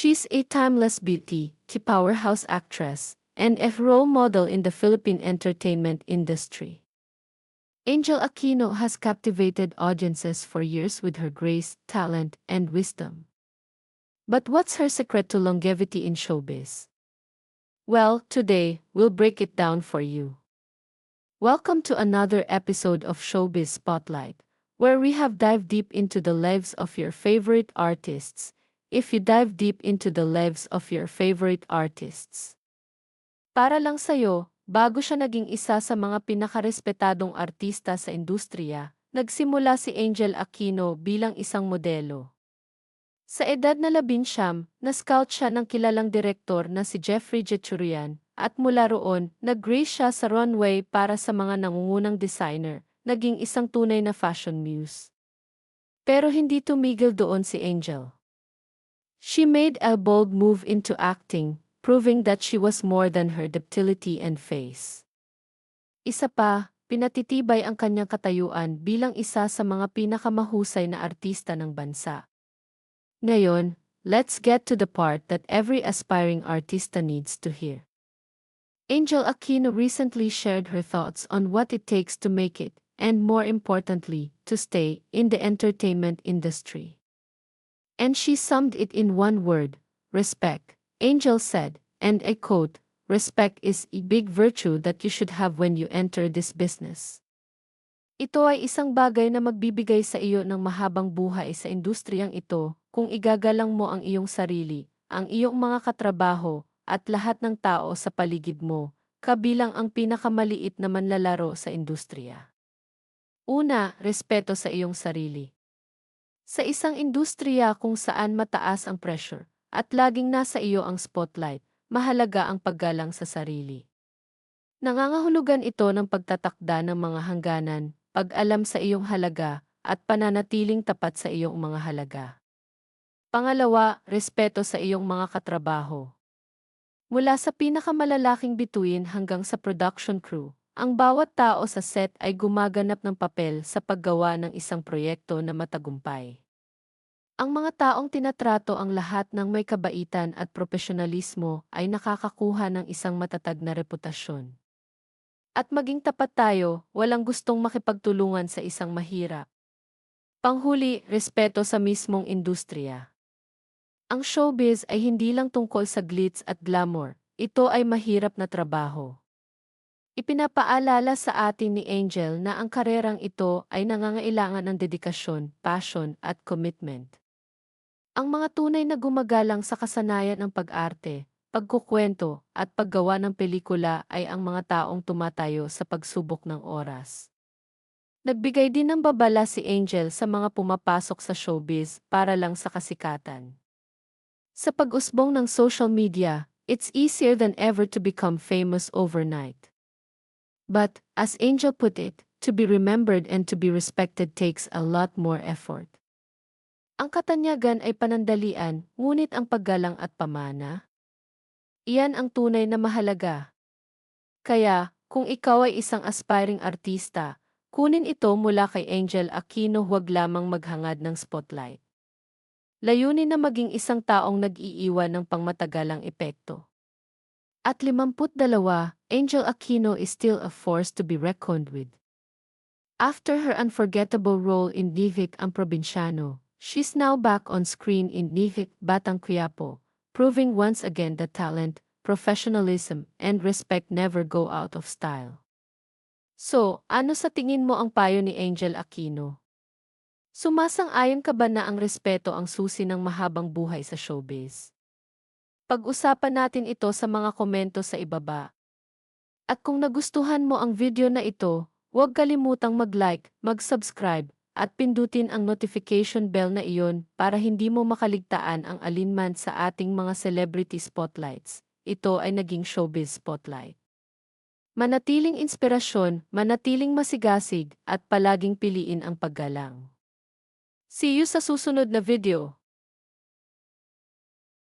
She's a timeless beauty, a powerhouse actress, and a role model in the Philippine entertainment industry. Angel Aquino has captivated audiences for years with her grace, talent, and wisdom. But what's her secret to longevity in showbiz? Well, today, we'll break it down for you. Welcome to another episode of Showbiz Spotlight, where we have dived deep into the lives of your favorite artists. If you dive deep into the lives of your favorite artists. Para lang sa'yo, bago siya naging isa sa mga pinakarespetadong artista sa industriya, nagsimula si Angel Aquino bilang isang modelo. Sa edad na labinsyam, na-scout siya ng kilalang direktor na si Jeffrey Jeturian at mula roon, nag-grace siya sa runway para sa mga nangungunang designer, naging isang tunay na fashion muse. Pero hindi tumigil doon si Angel. She made a bold move into acting, proving that she was more than her ductility and face. Isa pa, pinatitibay ang kanyang katayuan bilang isa sa mga pinakamahusay na artista ng bansa. Ngayon, let's get to the part that every aspiring artista needs to hear. Angel Aquino recently shared her thoughts on what it takes to make it, and more importantly, to stay in the entertainment industry. And she summed it in one word respect. Angel said, and I quote, Respect is a big virtue that you should have when you enter this business. Ito ay isang bagay na magbibigay sa iyo ng mahabang buhay sa industriyang ito kung igagalang mo ang iyong sarili, ang iyong mga katrabaho, at lahat ng tao sa paligid mo, kabilang ang pinakamaliit na manlalaro sa industriya. Una, respeto sa iyong sarili. Sa isang industriya kung saan mataas ang pressure at laging nasa iyo ang spotlight, mahalaga ang paggalang sa sarili. Nangangahulugan ito ng pagtatakda ng mga hangganan, pag-alam sa iyong halaga, at pananatiling tapat sa iyong mga halaga. Pangalawa, respeto sa iyong mga katrabaho. Mula sa pinakamalalaking bituin hanggang sa production crew, ang bawat tao sa set ay gumaganap ng papel sa paggawa ng isang proyekto na matagumpay. Ang mga taong tinatrato ang lahat ng may kabaitan at profesionalismo ay nakakakuha ng isang matatag na reputasyon. At maging tapat tayo, walang gustong makipagtulungan sa isang mahirap. Panghuli, respeto sa mismong industriya. Ang showbiz ay hindi lang tungkol sa glitz at glamour, ito ay mahirap na trabaho. Ipinapaalala sa atin ni Angel na ang karerang ito ay nangangailangan ng dedikasyon, passion at commitment. Ang mga tunay na gumagalang sa kasanayan ng pag-arte, pagkukwento at paggawa ng pelikula ay ang mga taong tumatayo sa pagsubok ng oras. Nagbigay din ng babala si Angel sa mga pumapasok sa showbiz para lang sa kasikatan. Sa pag-usbong ng social media, it's easier than ever to become famous overnight. But, as Angel put it, to be remembered and to be respected takes a lot more effort. Ang katanyagan ay panandalian, ngunit ang paggalang at pamana? Iyan ang tunay na mahalaga. Kaya, kung ikaw ay isang aspiring artista, kunin ito mula kay Angel Aquino huwag lamang maghangad ng spotlight. Layunin na maging isang taong nag-iiwan ng pangmatagalang epekto. At 52, Angel Aquino is still a force to be reckoned with. After her unforgettable role in Nivik ang Probinsyano, she's now back on screen in Nivik Batang Quiapo, proving once again that talent, professionalism, and respect never go out of style. So, ano sa tingin mo ang payo ni Angel Aquino? Sumasang-ayon ka ba na ang respeto ang susi ng mahabang buhay sa showbiz? Pag-usapan natin ito sa mga komento sa ibaba. At kung nagustuhan mo ang video na ito, huwag kalimutang mag-like, mag-subscribe, at pindutin ang notification bell na iyon para hindi mo makaligtaan ang alinman sa ating mga celebrity spotlights. Ito ay naging showbiz spotlight. Manatiling inspirasyon, manatiling masigasig, at palaging piliin ang paggalang. See you sa susunod na video.